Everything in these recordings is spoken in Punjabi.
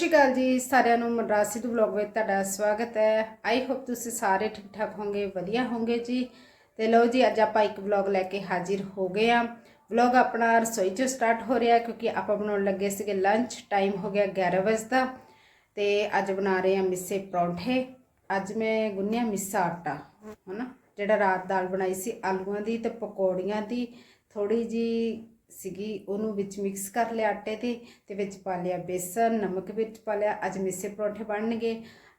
ਸ਼੍ਰੀ ਅਕਾਲ ਜੀ, ਸਾਰਿਆਂ ਨੂੰ ਮਨਰਾਜ ਸਿੱਧੂ ਵਲੌਗ ਵਿੱਚ ਤੁਹਾਡਾ ਸਵਾਗਤ ਹੈ। ਆਈ ਹੋਪ ਤੁਸੀਂ ਸਾਰੇ ਠੀਕ ਠਾਕ ਹੋਵੋਗੇ, ਵਧੀਆ ਹੋਵੋਗੇ ਜੀ। ਤੇ ਲਓ ਜੀ, ਅੱਜ ਆਪਾਂ ਇੱਕ ਵਲੌਗ ਲੈ ਕੇ ਹਾਜ਼ਰ ਹੋ ਗਏ ਆ ਵਲੌਗ ਆਪਣਾ ਰਸੋਈ ਚੋਂ ਸਟਾਰਟ ਹੋ ਰਿਹਾ ਕਿਉਂਕਿ ਆਪਾਂ ਬਣਾਉਣ ਲੱਗੇ ਸੀਗੇ ਲੰਚ ਟਾਈਮ ਹੋ ਗਿਆ 11 ਵਜੇ ਦਾ। ਤੇ ਅੱਜ ਬਣਾ ਰਹੇ ਆ ਮਿੱਸੇ ਪਰੌਂਠੇ। ਅੱਜ ਮੈਂ ਗੁੰਨਿਆ ਮਿੱਸਾ ਆਟਾ, ਹਨਾ? ਜਿਹੜਾ ਰਾਤ ਦਾਲ ਬਣਾਈ ਸੀ, ਆਲੂਆਂ ਦੀ ਤੇ ਪਕੌੜੀਆਂ ਦੀ। ਥੋੜੀ ਜੀ ਸੀਗੀ, ਉਹਨੂੰ ਵਿੱਚ ਮਿਕਸ ਕਰ ਲਿਆ ਆਟੇ ਤੇ ਤੇ ਵਿੱਚ ਪਾ ਲਿਆ ਬੇਸਨ, ਨਮਕ ਵਿੱਚ ਪਾ ਲਿਆ। ਅੱਜ ਮਿੱਸੇ ਪਰੌਂਠੇ ਬਣਨਗੇ।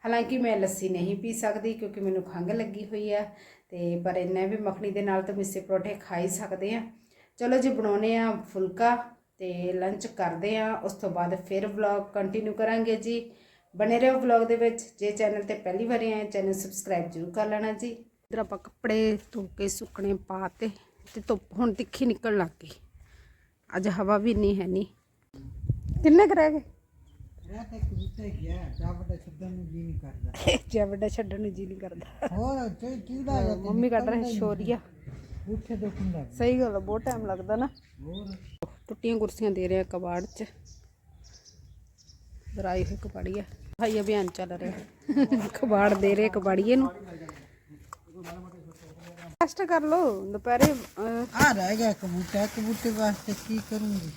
ਹਾਲਾਂਕਿ ਮੈਂ ਲੱਸੀ ਨਹੀਂ ਪੀ ਸਕਦੀ ਕਿਉਂਕਿ ਮੈਨੂੰ ਖੰਘ ਲੱਗੀ ਹੋਈ ਆ ਤੇ ਪਰ ਇੰਨਾ ਵੀ ਮੱਖਣੀ ਦੇ ਨਾਲ ਤਾਂ ਮਿੱਸੇ ਪਰੌਂਠੇ ਖਾ ਹੀ ਸਕਦੇ ਆ। ਚਲੋ ਜੀ ਬਣਾਉਨੇ ਆ ਫੁਲਕਾ ਤੇ ਲੰਚ ਕਰਦੇ ਆ ਉਸ ਤੋਂ ਬਾਅਦ ਫਿਰ ਵਲੌਗ ਕੰਟੀਨਿਊ ਕਰਾਂਗੇ ਜੀ। ਬਣੇ ਰਹੋ ਵਲੌਗ ਦੇ ਵਿੱਚ। ਜੇ ਚੈਨਲ ਤੇ ਪਹਿਲੀ ਵਾਰੀ ਆਏ ਚੈਨਲ ਸਬਸਕ੍ਰਾਈਬ ਜ਼ਰੂਰ ਕਰ ਲੈਣਾ ਜੀ। ਇਧਰ ਆਪਾਂ ਕੱਪੜੇ ਧੋ ਕੇ ਸੁੱਕਣੇ ਪਾਤੇ ਤੇ ਧੁੱਪ ਹੁਣ ਤਿੱਖੀ ਨਿਕਲਣ ਲੱਗ ਗਈ। ਅੱਜ ਹਵਾ ਵੀ ਨਹੀਂ ਹੈ ਨਹੀਂ। ਕਿੰਨੇ ਕੁ ਰਹਿ ਗਏ? ਇਹ ਤੇ ਕਿਤੇ ਗਿਆ ਜਾਬੜਾ ਛੱਡਣ ਨੂੰ ਜੀ ਨਹੀਂ ਕਰਦਾ। ਜੇ ਵੱਡਾ ਛੱਡਣ ਨੂੰ ਜੀ ਨਹੀਂ ਕਰਦਾ। ਹੋਰ ਤੇ ਕੀੜਾ ਜਾਂ ਮੰਮੀ ਕੱਢ ਰਹੇ ਸ਼ੋਰੀਆ। ਉੱਥੇ ਦੁਖਣ ਲੱਗ ਸਹੀ ਗੱਲ ਆ, ਬਹੁਤ ਟਾਈਮ ਲੱਗਦਾ ਨਾ। ਹੋਰ? ਟੁੱਟੀਆਂ ਕੁਰਸੀਆਂ ਦੇ ਰਿਹਾ ਕਬਾੜ 'ਚ। ਦਰਾਈ ਹੋਈ ਕਬਾੜੀਆ ਭਾਈ ਅਭਿਆਨ ਚੱਲ ਰਿਹਾ। ਕਬਾੜ ਦੇ ਰਹੇ ਕਬਾੜੀਏ ਨੂੰ। ਰੈਸਟ ਕਰ ਲੋ ਦੁਪਹਿਰੇ ਅਹ, ਆ ਰਹਿ ਗਿਆ ਕਬੂਤਰ ਕਬੂਤਰ ਵਾਸਤੇ ਕੀ ਕਰੂੰਗੀ?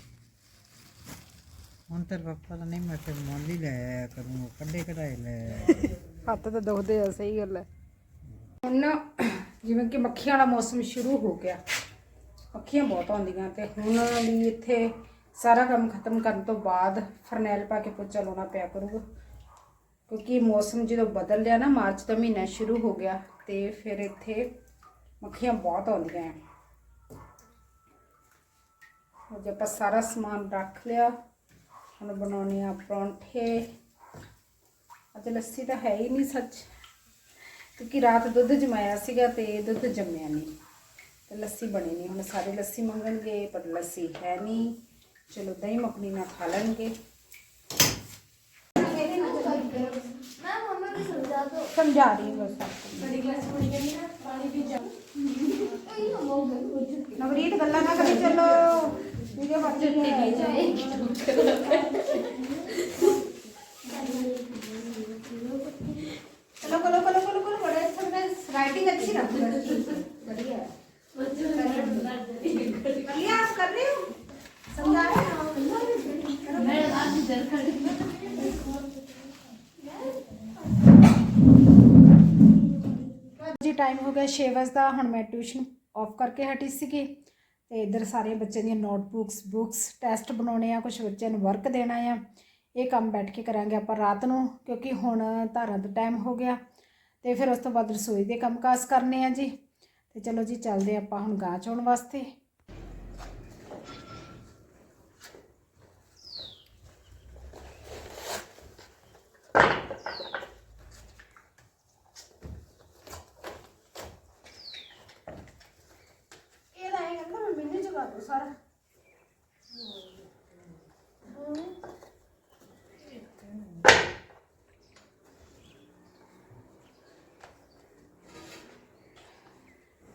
ਹੁਣ ਤੇ ਪਾਪਾ ਦਾ ਨਹੀਂ ਮੈਂ ਤੇ ਮੁੱਲ ਹੀ ਲੈ ਆਇਆ ਕਰੂੰਗਾ ਕੱਢੇ ਕਢਾਏ ਲੈ ਆਇਆ। ਹੱਥ ਤਾਂ ਦੁਖਦੇ ਆ ਸਹੀ ਗੱਲ ਹੈ। ਹੁਣ ਨਾ ਜਿਵੇਂ ਕਿ ਮੱਖੀਆਂ ਵਾਲਾ ਮੌਸਮ ਸ਼ੁਰੂ ਹੋ ਗਿਆ। ਮੱਖੀਆਂ ਬਹੁਤ ਆਉਂਦੀਆਂ ਤੇ ਹੁਣ ਵੀ ਇੱਥੇ ਸਾਰਾ ਕੰਮ ਖਤਮ ਕਰਨ ਤੋਂ ਬਾਅਦ ਫਰਨੈਲ ਪਾ ਕੇ ਪੋਚਾ ਲਾਉਣਾ ਪਿਆ ਕਰੂਗਾ। ਕਿਉਂਕਿ ਮੌਸਮ ਜਦੋਂ ਬਦਲ ਲਿਆ ਨਾ ਮਾਰਚ ਦਾ ਮਹੀਨਾ ਸ਼ੁਰੂ ਹੋ ਗਿਆ ਤੇ ਫਿਰ ਇੱਥੇ ਮੱਖੀਆਂ ਬਹੁਤ ਆਉਂਦੀਆਂ ਆ ਹੁਣ ਜੇ ਆਪਾਂ ਸਾਰਾ ਸਮਾਨ ਰੱਖ ਲਿਆ ਹੁਣ ਬਣਾਉਣੇ ਆ ਪਰੌਂਠੇ ਅੱਜ ਲੱਸੀ ਤਾਂ ਹੈ ਹੀ ਨਹੀਂ ਸੱਚ ਕਿਉਂਕਿ ਰਾਤ ਦੁੱਧ ਜਮਾਇਆ ਸੀਗਾ ਤੇ ਦੁੱਧ ਜੰਮਿਆ ਨਹੀਂ ਤੇ ਲੱਸੀ ਬਣੀ ਨਹੀਂ ਹੁਣ ਸਾਰੇ ਲੱਸੀ ਮੰਗਣਗੇ ਪਰ ਲੱਸੀ ਹੈ ਨਹੀਂ ਚਲੋ ਦਹੀਂ ਮੱਖਣੀ ਨਾਲ ਖਾ ਲੈਣਗੇ ਸਮਝਾ ਰਹੀ ਹਾਂ ਬਸ ਨਵਰੀਤ ਗੱਲਾਂ ਨਾ ਕਰੀ ਚਲੋ ਵੀਡੀਓ ਬਣ ਰਹੀ ਹੈ चलो करो करो करो करो बड़े अच्छा बड़ा राइटिंग अच्छी ना बढ़िया है बढ़िया आप कर रहे हो समझा रहे ਹੋ ਜੀ ਟਾਈਮ ਹੋ ਗਿਆ 6 ਵਜੇ ਦਾ, ਹੁਣ ਮੈਂ ਟਿਊਸ਼ਨ ਆਫ ਕਰਕੇ ਹਟੀ ਸੀਗੀ ਤੇ ਇਧਰ ਸਾਰੇ ਬੱਚਿਆਂ ਦੀਆਂ ਨੋਟਬੁੱਕਸ ਬੁੱਕਸ ਟੈਸਟ ਬਣਾਉਣੇ ਆ ਕੁਝ ਬੱਚਿਆਂ ਨੂੰ ਵਰਕ ਦੇਣਾ ਆ। ਇਹ ਕੰਮ ਬੈਠ ਕੇ ਕਰਾਂਗੇ ਆਪਾਂ ਰਾਤ ਨੂੰ, ਕਿਉਂਕਿ ਹੁਣ ਧਾਰਾਂ ਦਾ ਟਾਈਮ ਹੋ ਗਿਆ ਤੇ ਫਿਰ ਉਸ ਤੋਂ ਬਾਅਦ ਰਸੋਈ ਦੇ ਕੰਮਕਾਜ ਕਰਨੇ ਆ ਜੀ। ਤੇ ਚਲੋ ਜੀ, ਚੱਲਦੇ ਆਪਾਂ ਹੁਣ ਗਾਂ ਚੋਣ ਵਾਸਤੇ ਇਹ ਤਾਂ ਇਹ ਕਹਿੰਦਾ ਮੈਂ ਮੈਨੂੰ ਜਗਾ ਦੋ ਸਾਰਾ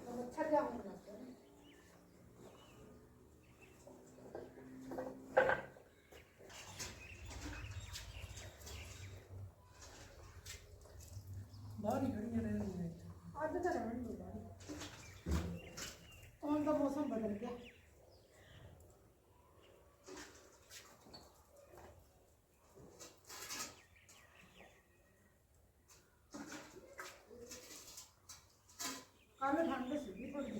ਮੱਛਰ ਜਾਊਂਗਾ ਅੱਜ ਤਾਂ ਰਹਿਣ ਦੋ ਬਾਹਰ ਹੁਣ ਤਾਂ ਮੌਸਮ ਬਦਲ ਗਿਆ। ਕੱਲ ਠੰਡ ਸੀਗੀ ਥੋੜੀ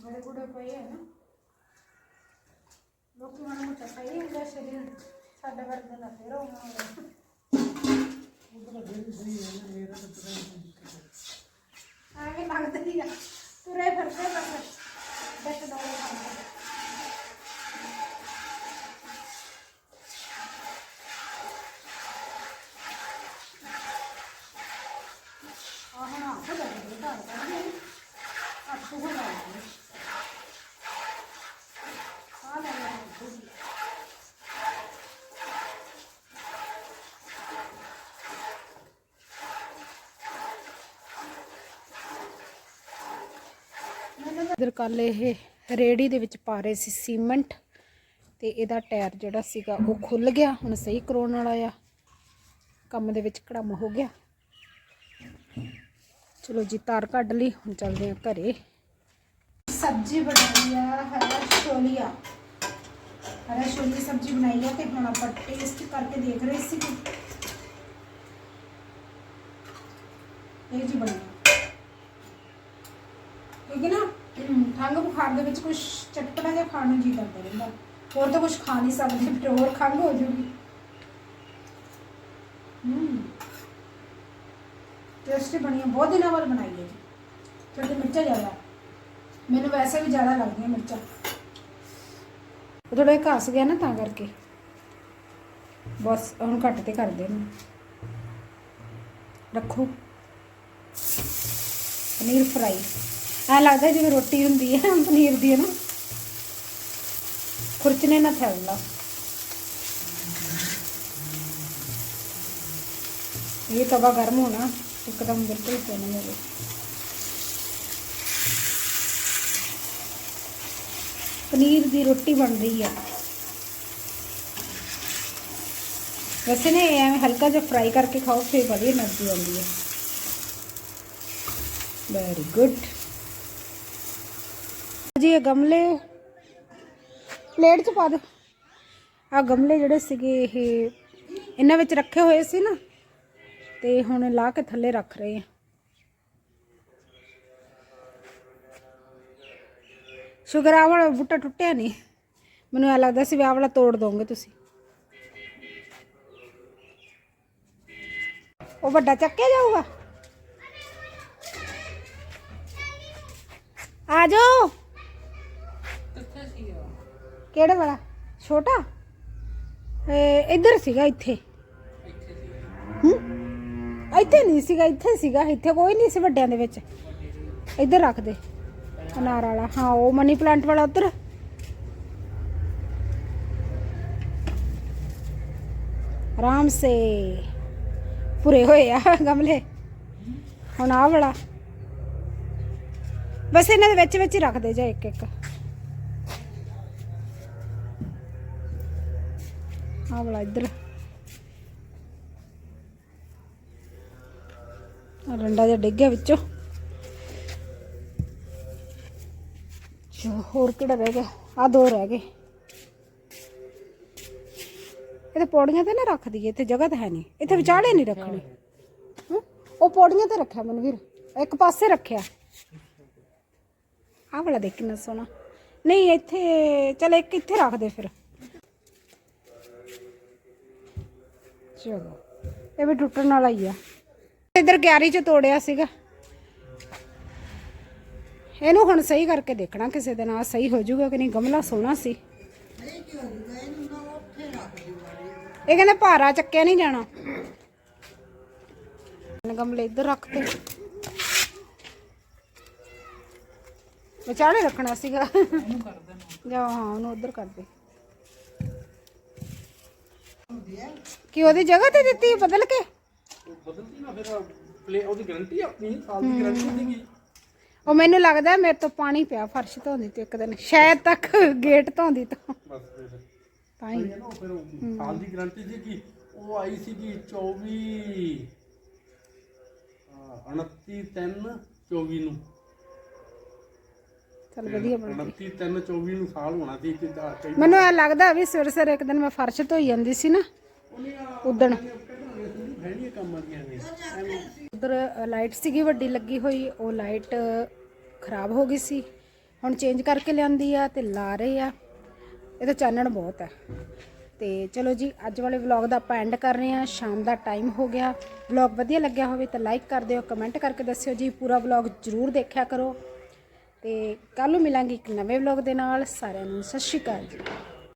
ਬੜੇ ਬੁੜੇ ਪਏ ਆ ਨਾ। ਲੋਕੀ ਮਾੜਾ ਮੋਟਾ ਸਹੀ ਹੁੰਦਾ ਸਰੀਰ। ਸਾਡੇ ਵਰਗੇ ਦਾ ਫੇਰ ਹੋਣਾ। ਐਵੇਂ ਲੱਗਦਾ ਹੀ ਆ ਤੁਰੇ ਫਿਰਦੇ ਬਸ ਬੈਠ ਡੋਲੇ ਖਾਂਦੇ ਆਹ ਹੁਣ ਆਪ ਹੋ ਜਾਂਦੇ ਘਰ ਕਰਦੇ ਅੱਠ ਹੋ ਜਾਂਦੇ ਆ ਲੈ ਲੈ ਇਧਰ ਕੱਲ ਇਹ ਰੇੜੀ ਦੇ ਵਿੱਚ ਪਾ ਰਹੇ ਸੀ ਸੀਮੈਂਟ ਤੇ ਇਹਦਾ ਟਾਇਰ ਜਿਹੜਾ ਸੀਗਾ ਉਹ ਖੁੱਲ ਗਿਆ, ਹੁਣ ਸਹੀ ਕਰਾਉਣ ਵਾਲਾ ਆ। ਕੰਮ ਦੇ ਵਿੱਚ ਕੜਮ ਹੋ ਗਿਆ। ਚਲੋ ਜੀ, ਤਾਰ ਕੱਢ ਲਈ, ਹੁਣ ਚੱਲਦੇ ਆ ਘਰੇ। ਸਬਜ਼ੀ ਬਣਾਈ ਆ, ਹਰਾ ਛੋਲੀਆ। ਹਰਾ ਛੋਲੀ ਦੀ ਸਬਜ਼ੀ ਬਣਾਈ ਆ ਤੇ ਹੁਣ ਆਪਾਂ ਟੇਸਟ ਕਰਕੇ ਦੇਖ ਰਹੇ ਸੀ ਇਹ ਜੀ ਬਣੀ ਕਿਉਂਕਿ ਨਾ ਹਮ, ਖੰਘ ਬੁਖਾਰ ਦੇ ਵਿੱਚ ਕੁਝ ਚਟਪਟਾ ਜਿਹਾ ਖਾਣ ਨੂੰ ਜੀ ਕਰਦਾ ਰਹਿੰਦਾ। ਹੋਰ ਤਾਂ ਕੁਝ ਖਾ ਨਹੀਂ ਸਕਦੇ, ਫਿਰ ਹੋਰ ਖੰਘ ਹੋ ਜੂਗੀ। ਹੂੰ। ਟੇਸਟੀ ਬਣੀ ਹੈ ਬਹੁਤ ਦਿਨਾਂ ਬਾਅਦ ਬਣਾਈ ਹੈ ਜੀ। ਥੋੜੀ ਮਿਰਚਾਂ ਜ਼ਿਆਦਾ। ਮੈਨੂੰ ਵੈਸੇ ਵੀ ਜ਼ਿਆਦਾ ਲੱਗਦੀਆਂ ਮਿਰਚਾਂ। ਥੋੜਾ ਘਸ ਗਿਆ ਨਾ ਤਾਂ ਕਰਕੇ। ਬਸ, ਹੁਣ ਘੱਟ ਤੇ ਕਰ ਦੇ ਰੱਖੋ। ਪਨੀਰ ਫਰਾਈ। ਐ ਲੱਗਦਾ ਜਿਵੇਂ ਰੋਟੀ ਹੁੰਦੀ ਹੈ, ਪਨੀਰ ਦੀ ਹੈ ਨਾ। ਖੁਰਚਨੇ ਨਾ ਥੈਲਾ ਇਹ ਤਵਾ ਗਰਮ ਹੋਣਾ, ਇੱਕਦਮ ਬਿਲਕੁਲ ਪੈਣਾ ਮੇਰੇ ਪਨੀਰ ਦੀ ਰੋਟੀ ਬਣ ਰਹੀ ਆ ਵੈਸੇ ਨੇ ਐਵੇਂ ਹਲਕਾ ਜਿਹਾ ਫਰਾਈ ਕਰਕੇ ਖਾਓ, ਫਿਰ ਵਧੀਆ ਐਨਰਜੀ ਆਉਂਦੀ ਹੈ। ਵੈਰੀ ਗੁੱਡ ਜੀ ਇਹ ਗਮਲੇ। ਪਲੇਟ 'ਚ ਪਾ ਦਿਓ ਆ ਗਮਲੇ ਜਿਹੜੇ ਸੀਗੇ ਇਹ ਇਹਨਾਂ ਵਿੱਚ ਰੱਖੇ ਹੋਏ ਸੀ ਨਾ ਤੇ ਹੁਣ ਲਾ ਕੇ ਥੱਲੇ ਰੱਖ ਰਹੇ ਆ। ਸ਼ੁਗਰ ਆ ਵਾਲਾ ਬੂਟਾ ਟੁੱਟਿਆ ਨਹੀਂ। ਮੈਨੂੰ ਐ ਲੱਗਦਾ ਸੀ ਵੀ ਆਹ ਵਾਲਾ ਤੋੜ ਦੋਗੇ ਤੁਸੀਂ। ਉਹ ਵੱਡਾ ਚੱਕਿਆ ਜਾਊਗਾ। ਆ ਜਾਓ। ਕਿਹੜਾ ਵਾਲਾ? ਛੋਟਾ? ਇਹ ਇੱਧਰ ਸੀਗਾ ਇੱਥੇ। ਹੂੰ? ਇੱਥੇ ਨਹੀਂ ਸੀਗਾ, ਇੱਥੇ ਸੀਗਾ। ਇੱਥੇ ਕੋਈ ਨਹੀਂ ਸੀ ਵੱਡਿਆਂ ਦੇ ਵਿੱਚ। ਇੱਧਰ ਰੱਖ ਦੇ। ਅਨਾਰ ਵਾਲਾ। ਹਾਂ, ਉਹ ਮਨੀ ਪਲਾਂਟ ਵਾਲਾ ਉੱਧਰ। ਆਰਾਮ ਸੇ। ਪੂਰੇ ਹੋਏ ਆ ਗਮਲੇ। ਹੁਣ ਆਹ ਵਾਲਾ। ਬਸ ਇਹਨਾਂ ਦੇ ਵਿੱਚ ਵਿੱਚ ਹੀ ਰੱਖ ਦੇ ਜਾ ਇੱਕ ਇੱਕ ਆਹ ਵਾਲਾ ਇੱਧਰ। ਆਹ ਜਿਹਾ ਡਿੱਗ ਗਿਆ ਵਿੱਚੋਂ। ਚਲੋ ਹੋਰ ਕਿਹੜਾ ਰਹਿ ਗਿਆ? ਆ ਦੋ ਰਹਿ ਗਏ। ਇਹ ਤੇ ਪੌੜੀਆਂ ਤੇ ਨਾ ਰੱਖ ਦਈਏ, ਇੱਥੇ ਜਗ੍ਹਾ ਤਾਂ ਹੈ ਨਹੀਂ। ਇੱਥੇ ਵਿਚਾਲੇ ਨਹੀਂ ਰੱਖਣੀ। ਉਹ ਪੌੜੀਆਂ ਤੇ ਰੱਖਿਆ ਮਨਵੀਰ। ਇੱਕ ਪਾਸੇ ਰੱਖਿਆ। ਆਹ ਵਾਲਾ ਦੇਖ ਕਿੰਨਾ ਸੋਹਣਾ। ਨਹੀਂ, ਇੱਥੇ, ਚਲ ਇੱਕ ਇੱਥੇ ਰੱਖ ਦੇ ਫਿਰ। ਚਲੋ ਇਹ ਵੀ ਟੁੱਟਣ ਵਾਲਾ ਹੀ ਆ। ਇਧਰ ਗਿਆਰੀ ਚ ਤੋੜਿਆ ਸੀਗਾ। ਇਹਨੂੰ ਹੁਣ ਸਹੀ ਕਰਕੇ ਦੇਖਣਾ ਕਿਸੇ ਦਿਨ ਆ ਸਹੀ ਹੋ ਜਾਊਗਾ ਕਿ ਨਹੀਂ। ਗਮਲਾ ਸੋਹਣਾ ਸੀ। ਇਹ ਕਹਿੰਦੇ ਭਾਰਾ ਚੱਕਿਆ ਨਹੀਂ ਜਾਣਾ। ਗਮਲੇ ਇੱਧਰ ਰੱਖ ਤੇ। ਵਿਚਾਲੇ ਰੱਖਣਾ ਸੀਗਾ। ਜਾ ਹਾਂ, ਉਹਨੂੰ ਉੱਧਰ ਕਰ ਦੇ। ਕੀ ਉਹਦੀ ਜਗ੍ਹਾ ਤੇ ਦਿੱਤੀ ਬਦਲ ਕੇ? ਬਦਲਦੀ ਨਾ ਫਿਰ ਪਲੇ ਉਹਦੀ ਗਾਰੰਟੀ ਆਪਣੀ ਸਾਲ ਦੀ ਗਾਰੰਟੀ ਹੁੰਦੀ ਉਹ ਮੈਨੂੰ ਲੱਗਦਾ ਮੇਰੇ ਤੋਂ ਪਾਣੀ ਪਿਆ ਫਰਸ਼ ਧੋਂਦੀ ਤੇ ਇੱਕ ਦਿਨ ਸ਼ਾਇਦ ਤੱਕ ਗੇਟ ਧੋਂਦੀ ਤਾਂ। ਬਸ ਫਿਰ। ਤਾਂ ਹੀ। ਇਹ ਨਾ ਫਿਰ ਉਹ ਸਾਲ ਦੀ ਗਾਰੰਟੀ ਸੀ ਕਿ ਉਹ ਆਈ ਸੀ ਕਿ 24 ਹਾਂ, 29 3 24 ਨੂੰ। ਚਲ ਵਧੀਆ ਬਣ 29 3 24 ਨੂੰ ਸਾਲ ਹੋਣਾ ਸੀ ਕਿ ਮੈਨੂੰ ਇਹ ਲੱਗਦਾ ਵੀ ਸਵੇਰੇ ਸਵੇਰੇ ਇੱਕ ਦਿਨ ਮੈਂ ਫਰਸ਼ ਧੋਈ ਜਾਂਦੀ ਸੀ ਨਾ। ਉਦਣ। ਹੈ ਉਧਰ ਲਾਈਟ ਸੀਗੀ ਵੱਡੀ, ਲੱਗੀ ਹੋਈ। ਉਹ ਲਾਈਟ ਖਰਾਬ ਹੋ ਗਈ ਸੀ। ਹੁਣ ਚੇਂਜ ਕਰਕੇ ਲਿਆਂਦੀ ਆ ਤੇ ਲਾ ਰਹੇ ਆ। ਇਹ ਤਾਂ ਚਾਨਣ ਬਹੁਤ ਹੈ ਤੇ ਚਲੋ ਜੀ, ਅੱਜ ਵਾਲੇ ਵਲੌਗ ਦਾ ਆਪਾਂ ਐਂਡ ਕਰ ਰਹੇ ਹਾਂ ਸ਼ਾਮ ਦਾ ਟਾਈਮ ਹੋ ਗਿਆ। ਵਲੌਗ ਵਧੀਆ ਲੱਗਿਆ ਹੋਵੇ ਤਾਂ ਲਾਈਕ ਕਰ ਦਿਓ ਕਮੈਂਟ ਕਰਕੇ ਦੱਸਿਓ ਜੀ। ਪੂਰਾ ਵਲੌਗ ਜ਼ਰੂਰ ਦੇਖਿਆ ਕਰੋ। ਤੇ ਕੱਲ ਨੂੰ ਮਿਲਾਂਗੇ ਇੱਕ ਨਵੇਂ ਵਲੌਗ ਦੇ ਨਾਲ। ਸਾਰਿਆਂ ਨੂੰ ਸਤਿ ਸ਼੍ਰੀ ਅਕਾਲ ਜੀ।